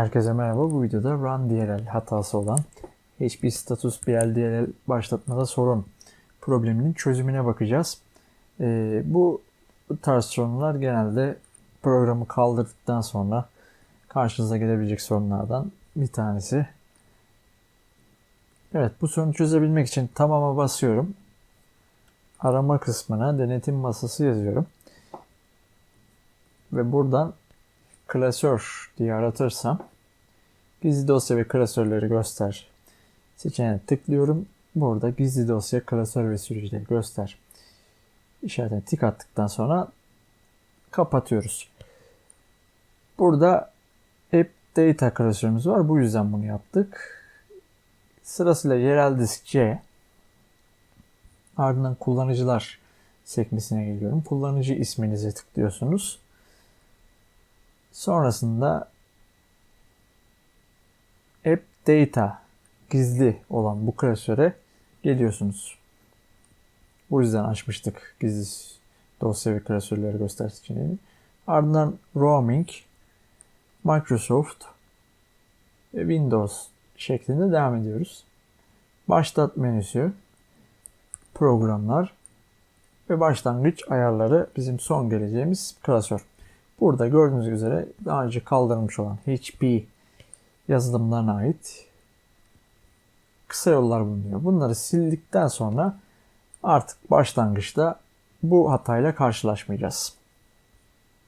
Herkese merhaba. Bu videoda Run DLL hatası olan HP Status BLDLL başlatmada sorun probleminin çözümüne bakacağız. Ee, bu tarz sorunlar genelde programı kaldırdıktan sonra karşınıza gelebilecek sorunlardan bir tanesi. Evet bu sorunu çözebilmek için tamama basıyorum. Arama kısmına denetim masası yazıyorum. Ve buradan klasör diye aratırsam gizli dosya ve klasörleri göster seçeneğine tıklıyorum. Burada gizli dosya, klasör ve sürücüleri göster işaretine tik attıktan sonra kapatıyoruz. Burada App Data klasörümüz var. Bu yüzden bunu yaptık. Sırasıyla yerel disk C. Ardından kullanıcılar sekmesine geliyorum. Kullanıcı isminize tıklıyorsunuz. Sonrasında App Data gizli olan bu klasöre geliyorsunuz. Bu yüzden açmıştık gizli dosya ve klasörleri göster seçeneğini. Ardından Roaming, Microsoft ve Windows şeklinde devam ediyoruz. Başlat menüsü, programlar ve başlangıç ayarları bizim son geleceğimiz klasör. Burada gördüğünüz üzere daha önce kaldırılmış olan HP yazılımlarına ait kısa yollar bulunuyor. Bunları sildikten sonra artık başlangıçta bu hatayla karşılaşmayacağız.